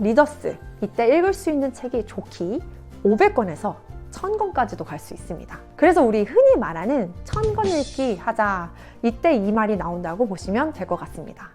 리더스 이때 읽을 수 있는 책이 좋기 500권에서 1000권까지도 갈 수 있습니다. 그래서 우리 흔히 말하는 1000권 읽기 하자 이때 이 말이 나온다고 보시면 될 것 같습니다.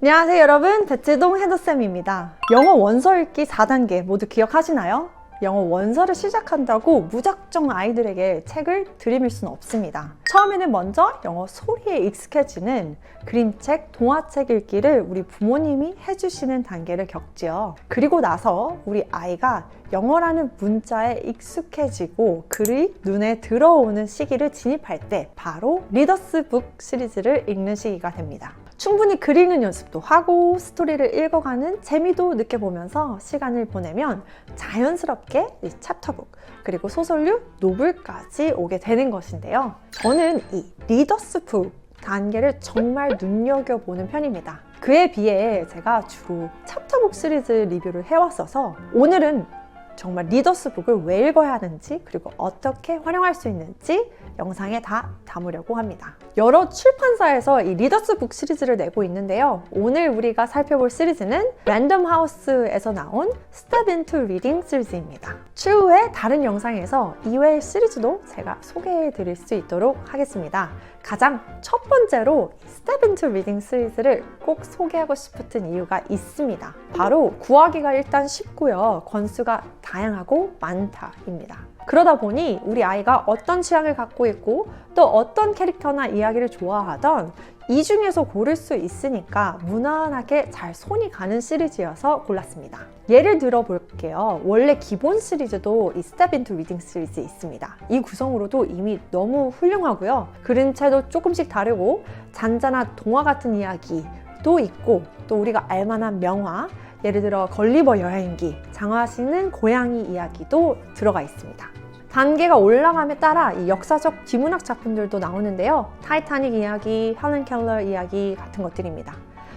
안녕하세요 여러분 대치동 헤더쌤입니다. 영어 원서 읽기 4단계 모두 기억하시나요? 영어 원서를 시작한다고 무작정 아이들에게 책을 들이밀 수는 없습니다. 처음에는 먼저 영어 소리에 익숙해지는 그림책, 동화책 읽기를 우리 부모님이 해주시는 단계를 겪지요. 그리고 나서 우리 아이가 영어라는 문자에 익숙해지고 글이 눈에 들어오는 시기를 진입할 때 바로 리더스 북 시리즈를 읽는 시기가 됩니다. 충분히 글 읽는 연습도 하고 스토리를 읽어가는 재미도 느껴보면서 시간을 보내면 자연스럽게 이 챕터북 그리고 소설류 노블까지 오게 되는 것인데요. 저는 이 리더스북 단계를 정말 눈여겨보는 편입니다. 그에 비해 제가 주로 챕터북 시리즈 리뷰를 해왔어서 오늘은 정말 리더스북을 왜 읽어야 하는지 그리고 어떻게 활용할 수 있는지 영상에 다 담으려고 합니다. 여러 출판사에서 이 리더스북 시리즈를 내고 있는데요. 오늘 우리가 살펴볼 시리즈는 랜덤 하우스에서 나온 Step into Reading 시리즈입니다. 추후에 다른 영상에서 이외의 시리즈도 제가 소개해 드릴 수 있도록 하겠습니다. 가장 첫 번째로 Step into Reading 시리즈를 꼭 소개하고 싶었던 이유가 있습니다. 바로 구하기가 일단 쉽고요. 권수가 다양하고 많다입니다. 그러다 보니 우리 아이가 어떤 취향을 갖고 있고 또 어떤 캐릭터나 이야기를 좋아하던 이 중에서 고를 수 있으니까 무난하게 잘 손이 가는 시리즈여서 골랐습니다. 예를 들어 볼게요. 원래 기본 시리즈도 이 Step into Reading 시리즈 있습니다. 이 구성으로도 이미 너무 훌륭하고요. 그림체도 조금씩 다르고 잔잔한 동화 같은 이야기도 있고 또 우리가 알만한 명화 예를 들어 걸리버 여행기, 장화시는 고양이 이야기도 들어가 있습니다. 단계가 올라감에 따라 이 역사적 비문학 작품들도 나오는데요. 타이타닉 이야기, 헬렌 켈러 이야기 같은 것들입니다.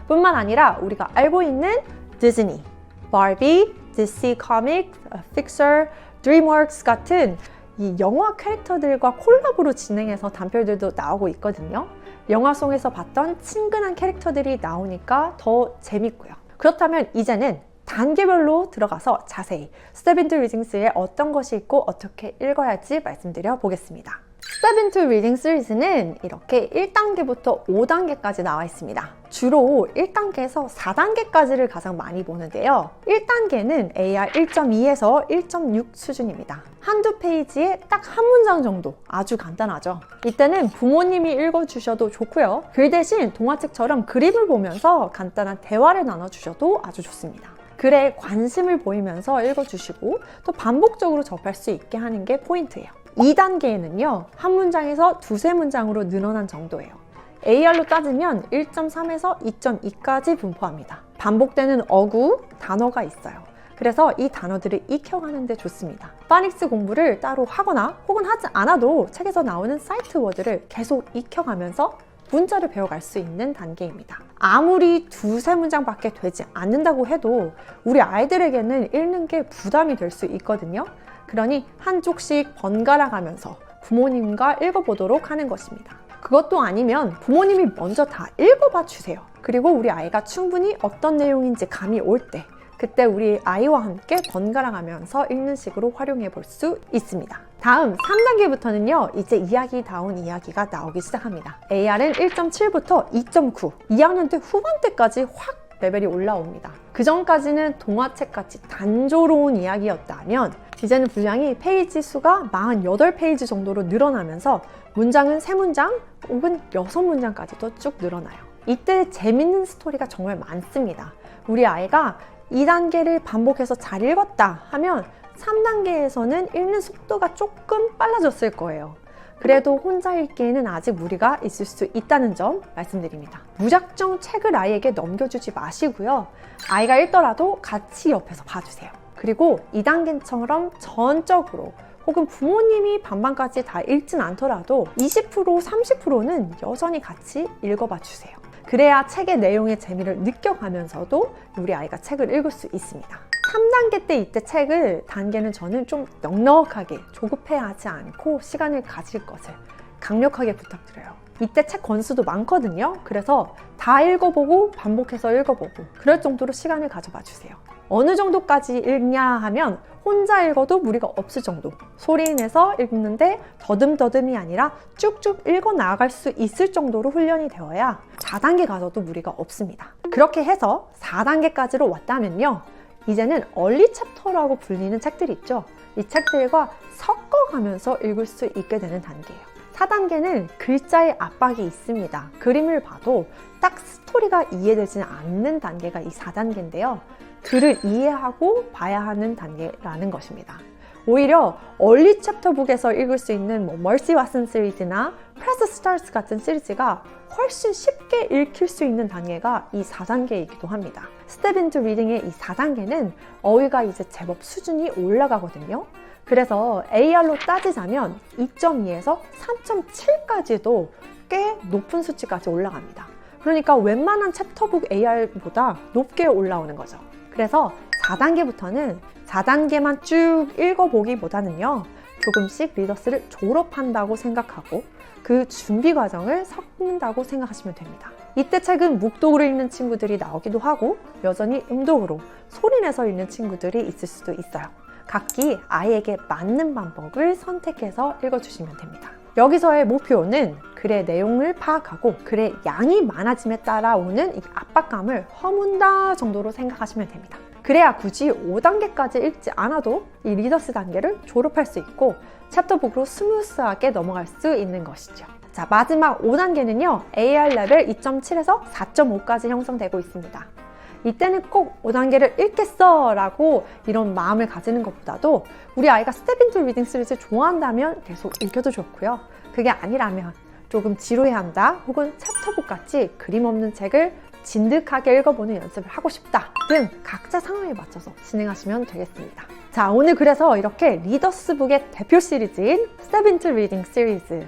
뿐만 아니라 우리가 알고 있는 디즈니, 바비, DC 코믹, 픽서, 드림워크스 같은 이 영화 캐릭터들과 콜라보로 진행해서 단편들도 나오고 있거든요. 영화 속에서 봤던 친근한 캐릭터들이 나오니까 더 재밌고요. 그렇다면 이제는 단계별로 들어가서 자세히 스텝 인투 리딩스에 어떤 것이 있고 어떻게 읽어야 할지 말씀드려 보겠습니다. 스텝 인투 리딩 시리즈는 이렇게 1단계부터 5단계까지 나와 있습니다. 주로 1단계에서 4단계까지를 가장 많이 보는데요. 1단계는 AR 1.2에서 1.6 수준입니다. 한두 페이지에 딱 한 문장 정도 아주 간단하죠. 이때는 부모님이 읽어주셔도 좋고요. 글 대신 동화책처럼 그림을 보면서 간단한 대화를 나눠주셔도 아주 좋습니다. 글에 관심을 보이면서 읽어주시고 또 반복적으로 접할 수 있게 하는 게 포인트예요. 2단계에는요, 한 문장에서 두세 문장으로 늘어난 정도예요. AR로 따지면 1.3에서 2.2까지 분포합니다. 반복되는 어구, 단어가 있어요. 그래서 이 단어들을 익혀가는 데 좋습니다. 파닉스 공부를 따로 하거나 혹은 하지 않아도 책에서 나오는 사이트 워드를 계속 익혀가면서 문자를 배워갈 수 있는 단계입니다. 아무리 두세 문장밖에 되지 않는다고 해도 우리 아이들에게는 읽는 게 부담이 될 수 있거든요. 그러니 한 쪽씩 번갈아 가면서 부모님과 읽어보도록 하는 것입니다. 그것도 아니면 부모님이 먼저 다 읽어봐 주세요. 그리고 우리 아이가 충분히 어떤 내용인지 감이 올 때, 그때 우리 아이와 함께 번갈아 가면서 읽는 식으로 활용해 볼 수 있습니다. 다음 3단계부터는요, 이제 이야기다운 이야기가 나오기 시작합니다. AR은 1.7부터 2.9, 2학년 때 후반 때까지 확 레벨이 올라옵니다. 그 전까지는 동화책 같이 단조로운 이야기였다면 이제는 분량이 페이지 수가 48페이지 정도로 늘어나면서 문장은 3문장 혹은 6문장까지도 쭉 늘어나요. 이때 재밌는 스토리가 정말 많습니다. 우리 아이가 2단계를 반복해서 잘 읽었다 하면 3단계에서는 읽는 속도가 조금 빨라졌을 거예요. 그래도 혼자 읽기에는 아직 무리가 있을 수 있다는 점 말씀드립니다. 무작정 책을 아이에게 넘겨주지 마시고요. 아이가 읽더라도 같이 옆에서 봐주세요. 그리고 2단계처럼 전적으로 혹은 부모님이 반반까지 다 읽진 않더라도 20% 30%는 여전히 같이 읽어봐 주세요. 그래야 책의 내용의 재미를 느껴가면서도 우리 아이가 책을 읽을 수 있습니다. 3단계 때 이때 책을 단계는 저는 좀 넉넉하게 조급해 하지 않고 시간을 가질 것을 강력하게 부탁드려요. 이때 책 권수도 많거든요. 그래서 다 읽어보고 반복해서 읽어보고 그럴 정도로 시간을 가져봐 주세요. 어느 정도까지 읽냐 하면 혼자 읽어도 무리가 없을 정도. 소리 내서 읽는데 더듬더듬이 아니라 쭉쭉 읽어 나갈 수 있을 정도로 훈련이 되어야 4단계 가서도 무리가 없습니다. 그렇게 해서 4단계까지로 왔다면요. 이제는 얼리 챕터라고 불리는 책들이 있죠. 이 책들과 섞어가면서 읽을 수 있게 되는 단계예요. 4단계는 글자의 압박이 있습니다. 그림을 봐도 딱 스토리가 이해되지는 않는 단계가 이 4단계인데요. 글을 이해하고 봐야 하는 단계라는 것입니다. 오히려 얼리 챕터 북에서 읽을 수 있는 뭐 멀시 왓슨 시리즈나 프레스 스타스 같은 시리즈가 훨씬 쉽게 읽힐 수 있는 단계가 이 4단계이기도 합니다. 스텝 인투 리딩의 이 4단계는 어휘가 이제 제법 수준이 올라가거든요. 그래서 AR로 따지자면 2.2에서 3.7까지도 꽤 높은 수치까지 올라갑니다. 그러니까 웬만한 챕터북 AR보다 높게 올라오는 거죠. 그래서 4단계부터는 4단계만 쭉 읽어보기보다는요, 조금씩 리더스를 졸업한다고 생각하고 그 준비 과정을 섞는다고 생각하시면 됩니다. 이때 책은 묵독으로 읽는 친구들이 나오기도 하고 여전히 음독으로 소리내서 읽는 친구들이 있을 수도 있어요. 각기 아이에게 맞는 방법을 선택해서 읽어주시면 됩니다. 여기서의 목표는 글의 내용을 파악하고 글의 양이 많아짐에 따라 오는 이 압박감을 허문다 정도로 생각하시면 됩니다. 그래야 굳이 5단계까지 읽지 않아도 이 리더스 단계를 졸업할 수 있고 챕터북으로 스무스하게 넘어갈 수 있는 것이죠. 자, 마지막 5단계는요, AR 레벨 2.7에서 4.5까지 형성되고 있습니다. 이때는 꼭 5단계를 읽겠어 라고 이런 마음을 가지는 것보다도 우리 아이가 스텝 인투 리딩 시리즈 좋아한다면 계속 읽혀도 좋고요. 그게 아니라면 조금 지루해한다 혹은 챕터북 같이 그림 없는 책을 진득하게 읽어보는 연습을 하고 싶다 등 각자 상황에 맞춰서 진행하시면 되겠습니다. 자 오늘 그래서 이렇게 리더스북의 대표 시리즈인 스텝 인투 리딩 시리즈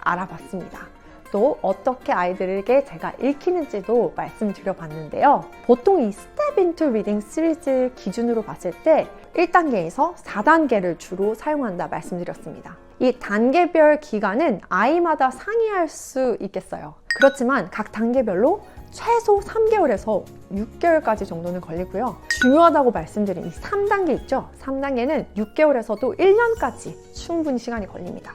알아봤습니다. 또 어떻게 아이들에게 제가 읽히는지도 말씀드려 봤는데요. 보통 이 스텝 인투 리딩 시리즈 기준으로 봤을 때 1단계에서 4단계를 주로 사용한다 말씀드렸습니다. 이 단계별 기간은 아이마다 상이할 수 있겠어요. 그렇지만 각 단계별로 최소 3개월에서 6개월까지 정도는 걸리고요. 중요하다고 말씀드린 이 3단계 있죠? 3단계는 6개월에서도 1년까지 충분히 시간이 걸립니다.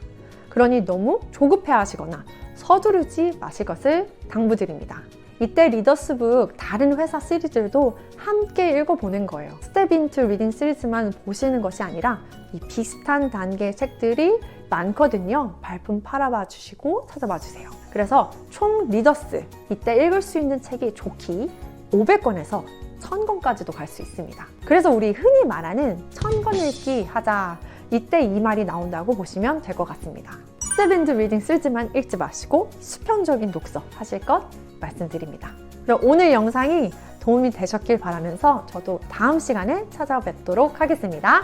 그러니 너무 조급해 하시거나 서두르지 마실 것을 당부드립니다. 이때 리더스북 다른 회사 시리즈들도 함께 읽어보는 거예요. 스텝 인투 리딩 시리즈만 보시는 것이 아니라 이 비슷한 단계의 책들이 많거든요. 발품 팔아봐 주시고 찾아봐 주세요. 그래서 총 리더스 이때 읽을 수 있는 책이 좋기 500권에서 1000권까지도 갈 수 있습니다. 그래서 우리 흔히 말하는 1000권 읽기 하자. 이때 이 말이 나온다고 보시면 될 것 같습니다. 스텝인드 리딩 쓰지만 읽지 마시고 수평적인 독서 하실 것 말씀드립니다. 그럼 오늘 영상이 도움이 되셨길 바라면서 저도 다음 시간에 찾아뵙도록 하겠습니다.